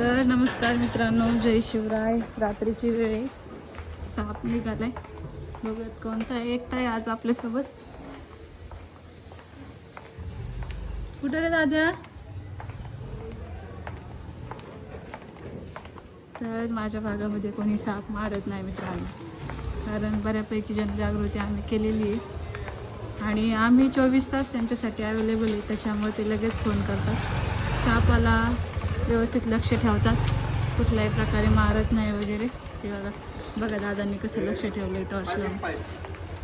तर नमस्कार मित्रांनो जय शिवराय. रात्रीची वेळ आहे. साप निघालाय. बघूयात कोणता आहे एकटा आहे आज आपल्यासोबत. कुठे रे दाद्या तर माझ्या भागामध्ये कोणी साप मारत नाही मित्रांनो. कारण बऱ्यापैकी जनजागृती आम्ही केलेली आहे. आणि आम्ही चोवीस तास त्यांच्यासाठी अवेलेबल आहे. त्याच्यामुळे ते लगेच फोन करतात. सापाला व्यवस्थित लक्ष ठेवतात. कुठल्याही प्रकारे मारत नाही वगैरे. ते बघा. बघा दादांनी कसं लक्ष ठेवलं आहे टॉर्च लावून.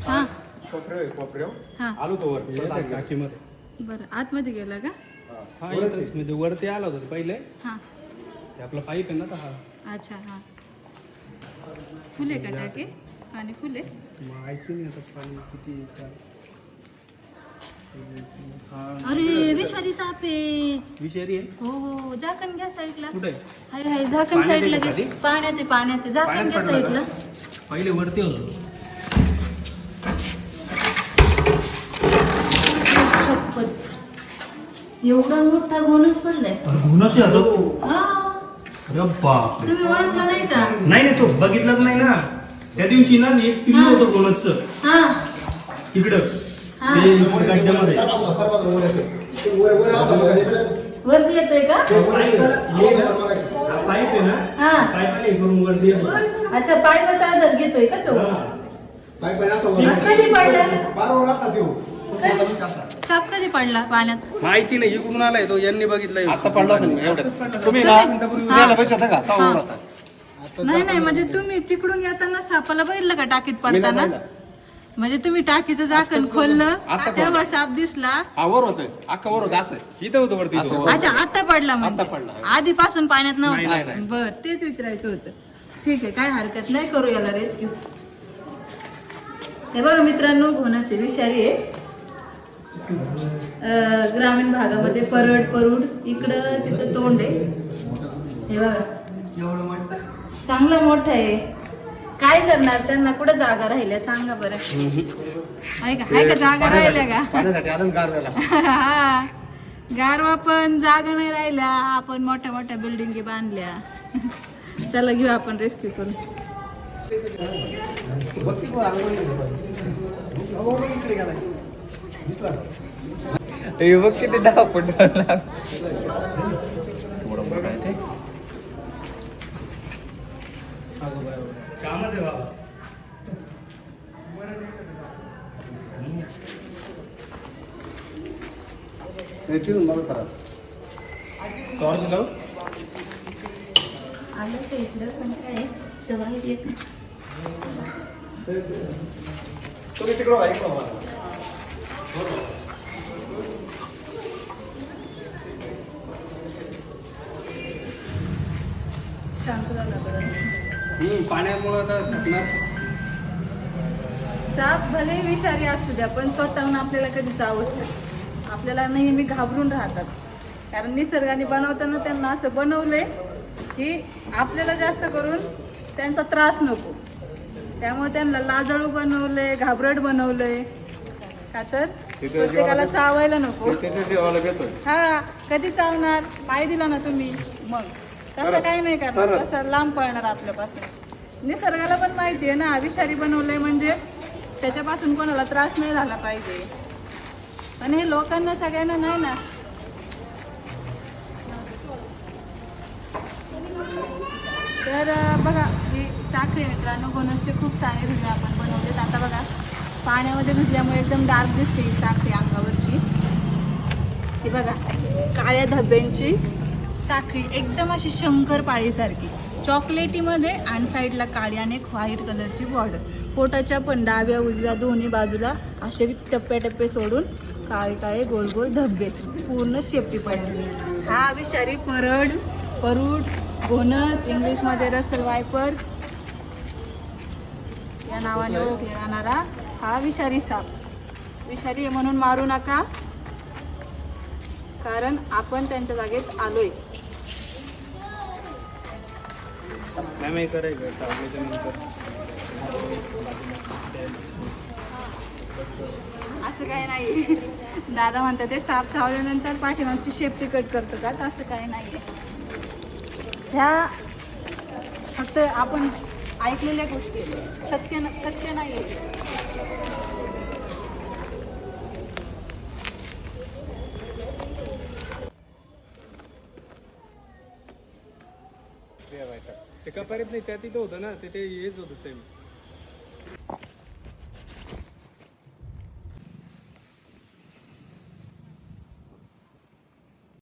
हां? हां. आलो तो वर येतं काकीमध्ये बरं. आतमध्ये गेला का? हा येतच म्हणजे वरती आला होता पहिले. हां. हे आपला पाईप आहे ना तर हा अच्छा हां. फुले का टाके? पाणी फुले? माहिती नाही आता पाणी किती काय. हा. अरे विषारी साप आहे. विषारी आहे? हो हो झाकण घ्या साईडला. कुठे? आहे? हाय हाय झाकण पाण्यात आहे साईडला का घे खाली? पाण्यात आहे पाण्यात आहे. झाकण पाण्यात घ्या पडला साईडला. का? पहिले वरती होतो. शपथ. एवढा मोठा गोनच पडलाय. गुन्हाच होतो हा. अरे बाप तुम्ही ओळखला नाही का नाही नाही तो बघितलाच नाही ना. त्या दिवशी ना एक पिल्लू हा. होतं गोनसचं हा. तिकडं. ते गड्ड्यामध्ये. वरती येतोय का? हा पाईप आहे ना. हा पाईपाला हे करून वरती येतो. अच्छा पायपाचा आधार घेतोय का तो. कधी पडला? आता साप कधी पडला पाण्यात? माहिती नाही इकडून आलाय तो यांनी बघितलाय. पडला असेल ना एवढ्यात तुम्ही ना पैसे होता का नाही नाही म्हणजे तुम्ही तिकडून येताना सापाला बघितलं का टाकीत पडताना. म्हणजे तुम्ही टाकीचं झाकण खोललं आता तेव्हा साप दिसला. हा वर होतोय अख्खा वर होत. असं. इथं होतं वरती तो. अच्छा आता पडला आता म्हणजे? पडला. आधीपासून पाण्यात नाही, नव्हता? नाही. बर तेच विचारायचं होतं. ठीक आहे काय हरकत नाही करू याला रेस्क्यू हे बघा मित्रांनो घोणसे विषारी आहे. अं, ग्रामीण भागामध्ये परड परूड इकडं तिचं तोंड आहे. हे बघा. चांगलं मोठं आहे. काय करणार त्यांना? कुठं जागा राहिल्या? सांगा बरं. आहे का? आहे का जागा राहिल्या का? पाण्यासाठी आनंद गारव्याला. हा. गारवा पण जागा नाही राहिल्या. आपण मोठ्या मोठ्या बिल्डिंगी बांधल्या. चला घेऊ आपण रेस्क्यू करून. बघ किती दहा फुट मला करा. टॉर्च लाव? आलं इकडं पण काय येत तुम्ही तिकडं पाण्यामुळं साप भले विषारी असू द्या पण स्वतःहून आपल्याला कधी चावत नाही. आपल्याला नेहमी घाबरून राहतात. कारण निसर्गाने बनवताना त्यांना असं बनवलंय की आपल्याला जास्त करून त्यांचा त्रास नको. त्यामुळे त्यांना लाजाळू बनवलंय घाबरट बनवलंय. का तर प्रत्येकाला चावायला नको. हा कधी चावणार? पाय दिला ना तुम्ही? मग. तसं काही नाही करणार. तसं लांब पळणार आपल्यापासून. निसर्गाला पण माहिती आहे ना विषारी बनवलंय म्हणजे त्याच्यापासून कोणाला त्रास नाही झाला पाहिजे. पण हे लोकांना सगळ्यांना नाही ना? तर बघा ही साखरे मित्रांनो बोनसचे खूप सारे व्हिडिओ आपण बनवलेत. आता बघा पाण्यामध्ये भिजल्यामुळे एकदम डार्क दिसते ही साखरे अंगावरची. ही बघा काळ्या धब्यांची साखळी एकदम अशी शंकरपाळीसारखी चॉकलेटीमध्ये आणि साईडला काळी आणि एक व्हाईट कलरची बॉर्डर पोटाच्या पण डाव्या उजव्या दोन्ही बाजूला असे टप्पे टप्पे सोडून काळे काळे गोल गोल धब्बे पूर्ण शेपटी पडले. हा विषारी परड परूट घोनस इंग्लिशमध्ये रसल वायपर या नावाने ओळखला जाणारा हा विषारी साप. विषारी आहे म्हणून मारू नका. कारण आपण त्यांच्या जागेत आलोय. करायचं असं काय नाही. दादा म्हणतात ते साप चावल्यानंतर पाठीमागची शेपटी कट करतो का? असं काय नाही. ह्या फक्त आपण ऐकलेल्या गोष्टी सत्य न सत्य नाही आहे. ते कपारीत नाही? त्या तिथं होतं ना ते हेच होतं सेम